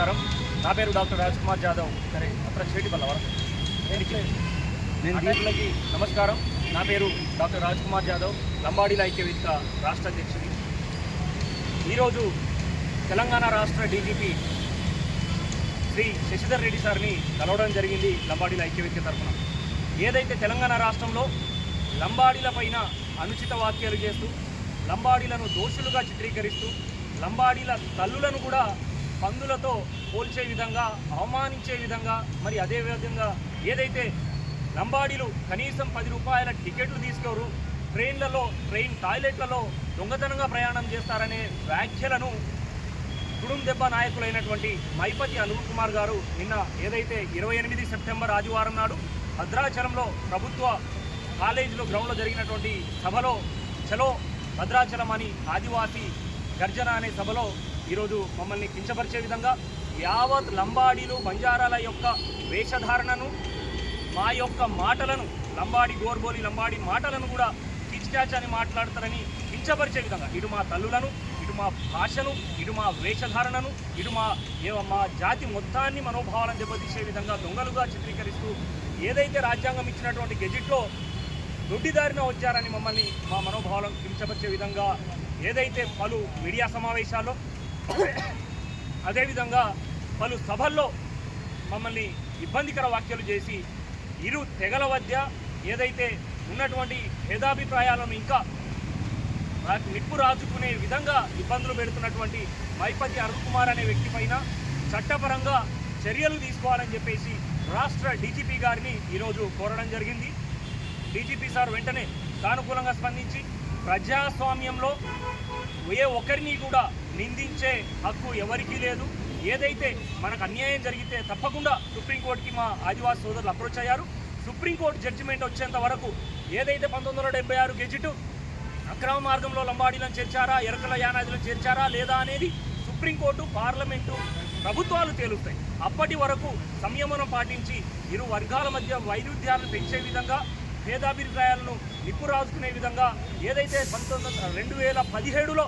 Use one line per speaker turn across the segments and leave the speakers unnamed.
నమస్కారం. నా పేరు డాక్టర్ రాజ్ కుమార్ జాదవ్. సరే అక్కడ చేటి బల్లవర అతిథులకి నమస్కారం. నా పేరు డాక్టర్ రాజ్ కుమార్ జాదవ్. లంబాడీల ఐక్యవేదిక రాష్ట్ర అధ్యక్షుడి ఈరోజు తెలంగాణ రాష్ట్ర డీజీపీ శ్రీ శశిధర్ రెడ్డి సార్ని కలవడం జరిగింది లంబాడీల ఐక్యవేదిక తరఫున. ఏదైతే తెలంగాణ రాష్ట్రంలో లంబాడీల పైన అనుచిత వాక్యాలు చేస్తూ లంబాడీలను దోషులుగా చిత్రీకరిస్తూ లంబాడీల తల్లులను కూడా పందులతో పోల్చే విధంగా అవమానించే విధంగా మరి అదే విధంగా ఏదైతే లంబాడీలు కనీసం పది రూపాయల టికెట్లు తీసుకోరు ట్రైన్లలో ట్రైన్ టాయిలెట్లలో దొంగతనంగా ప్రయాణం చేస్తారనే వ్యాఖ్యలను కుడుం దెబ్బ నాయకులైనటువంటి మైపతి అనూప్ కుమార్ గారు నిన్న ఏదైతే ఇరవై ఎనిమిది సెప్టెంబర్ ఆదివారం నాడు భద్రాచలంలో ప్రభుత్వ కాలేజీలో గ్రౌండ్లో జరిగినటువంటి సభలో చలో భద్రాచలం అని ఆదివాసీ గర్జన అనే సభలో ఈరోజు మమ్మల్ని కించపరిచే విధంగా యావత్ లంబాడీలు బంజారాల యొక్క వేషధారణను మా యొక్క మాటలను లంబాడి గోర్బోలి లంబాడి మాటలను కూడా కిచ్చాచ్ అని మాట్లాడతారని కించపరిచే విధంగా ఇటు మా తల్లులను ఇటు మా భాషను ఇటు మా వేషధారణను ఇటు మా మా జాతి మొత్తాన్ని మనోభావాలను దెబ్బతీసే విధంగా దొంగలుగా చిత్రీకరిస్తూ ఏదైతే రాజ్యాంగం ఇచ్చినటువంటి గెజిట్లో దొడ్డిదారిన వచ్చారని మమ్మల్ని మా మనోభావాలను కించపరిచే విధంగా ఏదైతే పలు మీడియా సమావేశాల్లో అదేవిధంగా పలు సభల్లో మమ్మల్ని ఇబ్బందికర వ్యాఖ్యలు చేసి ఇరు తెగల మధ్య ఏదైతే ఉన్నటువంటి భేదాభిప్రాయాలను ఇంకా నిప్పు రాజుకునే విధంగా ఇబ్బందులు పెడుతున్నటువంటి మైపతి అరుణ్ అనే వ్యక్తి పైన చట్టపరంగా చర్యలు తీసుకోవాలని చెప్పేసి రాష్ట్ర డీజీపీ గారిని ఈరోజు కోరడం జరిగింది. డీజీపీ సార్ వెంటనే సానుకూలంగా స్పందించి ప్రజాస్వామ్యంలో ఏ ఒక్కరిని కూడా నిందించే హక్కు ఎవరికీ లేదు. ఏదైతే మనకు అన్యాయం జరిగితే తప్పకుండా సుప్రీంకోర్టుకి మా ఆదివాసీ సోదరులు అప్రోచ్ అయ్యారు. సుప్రీంకోర్టు జడ్జిమెంట్ వచ్చేంత వరకు ఏదైతే పంతొమ్మిది వందల డెబ్బై ఆరు గెజిట్ అక్రమ మార్గంలో లంబాడీలను చేర్చారా ఎరకల యానాదులను చేర్చారా లేదా అనేది సుప్రీంకోర్టు పార్లమెంటు ప్రభుత్వాలు తేలుస్తాయి. అప్పటి వరకు సంయమనం పాటించి ఇరు వర్గాల మధ్య వైరుధ్యాలను పెంచే విధంగా భేదాభిప్రాయాలను నిప్పు రాసుకునే విధంగా ఏదైతే పంతొమ్మిది రెండు వేల పదిహేడులో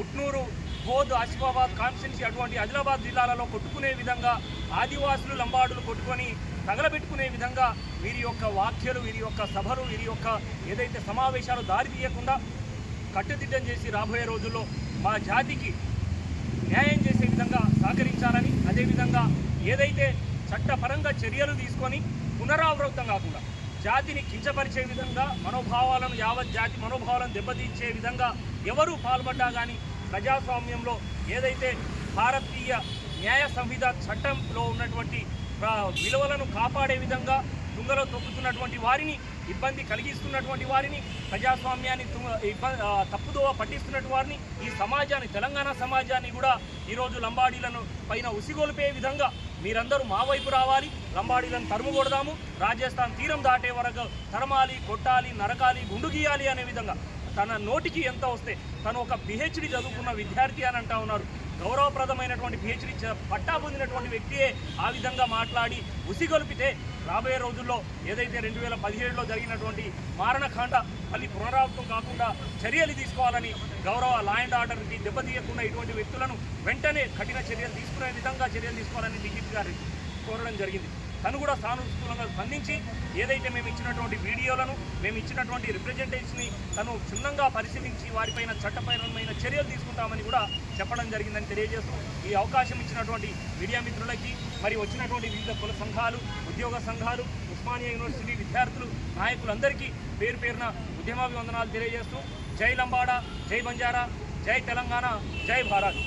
ఉట్నూరు బోధ్ ఆసిఫాబాద్ కాన్స్టిట్యున్సీ అటువంటి ఆదిలాబాద్ జిల్లాలలో కొట్టుకునే విధంగా ఆదివాసులు లంబాడులు కొట్టుకొని తగలబెట్టుకునే విధంగా వీరి యొక్క వాఖ్యలు వీరి యొక్క సభలు వీరి యొక్క ఏదైతే సమావేశాలు దారి తీయకుండా కట్టుదిట్టం చేసి రాబోయే రోజుల్లో మా జాతికి న్యాయం చేసే విధంగా సహకరించాలని అదేవిధంగా ఏదైతే చట్టపరంగా చర్యలు తీసుకొని పునరావృతం కాకుండా జాతిని కించపరిచే విధంగా మనోభావాలను యావత్ జాతి మనోభావాలను దెబ్బతీసే విధంగా ఎవరు పాల్పడ్డా కానీ ప్రజాస్వామ్యంలో ఏదైతే భారతీయ న్యాయ సంహిత చట్టంలో ఉన్నటువంటి విలువలను కాపాడే విధంగా తుంగలో తొక్కుతున్నటువంటి వారిని ఇబ్బంది కలిగిస్తున్నటువంటి వారిని ప్రజాస్వామ్యాన్ని తుంగ- తప్పుదోవ పట్టిస్తున్నటువంటి వారిని ఈ సమాజాన్ని తెలంగాణ సమాజాన్ని కూడా ఈరోజు లంబాడీలను పైన ఉసిగొలిపే విధంగా మీరందరూ మా వైపు రావాలి. లంబాడీలను తరుము కొడదాము రాజస్థాన్ తీరం దాటే వరకు తరమాలి కొట్టాలి నరకాలి గుండు గీయాలి అనే విధంగా తన నోటికి ఎంత వస్తే తను ఒక పిహెచ్డి చదువుకున్న విద్యార్థి అని అంటా ఉన్నారు. గౌరవప్రదమైనటువంటి పిహెచ్డి పట్టా పొందినటువంటి వ్యక్తియే ఆ విధంగా మాట్లాడి ఉసిగొలిపితే రాబోయే రోజుల్లో ఏదైతే రెండు వేల పదిహేడులో జరిగినటువంటి మారణకాండ మళ్ళీ పునరావృతం కాకుండా చర్యలు తీసుకోవాలని గౌరవ లా అండ్ ఆర్డర్కి దెబ్బతీయకుండా ఇటువంటి వ్యక్తులను వెంటనే కఠిన చర్యలు తీసుకునే విధంగా చర్యలు తీసుకోవాలని డీజీపీ గారు కోరడం జరిగింది. తను కూడా సానుకూలంగా స్పందించి ఏదైతే మేము ఇచ్చినటువంటి వీడియోలను మేము ఇచ్చినటువంటి రిప్రజెంటేషన్ని తను క్షుణ్ణంగా పరిశీలించి వారిపైన చట్టపరమైన చర్యలు తీసుకుంటామని కూడా చెప్పడం జరిగిందని తెలియజేస్తూ ఈ అవకాశం ఇచ్చినటువంటి మీడియా మిత్రులకి మరి వచ్చినటువంటి వివిధ కుల సంఘాలు ఉద్యోగ సంఘాలు ఉస్మానియా యూనివర్సిటీ విద్యార్థులు నాయకులందరికీ పేరు పేరున ఉద్యమాభివందనాలు తెలియజేస్తూ జై లంబాడా జై బంజారా జై తెలంగాణ జై భారత్.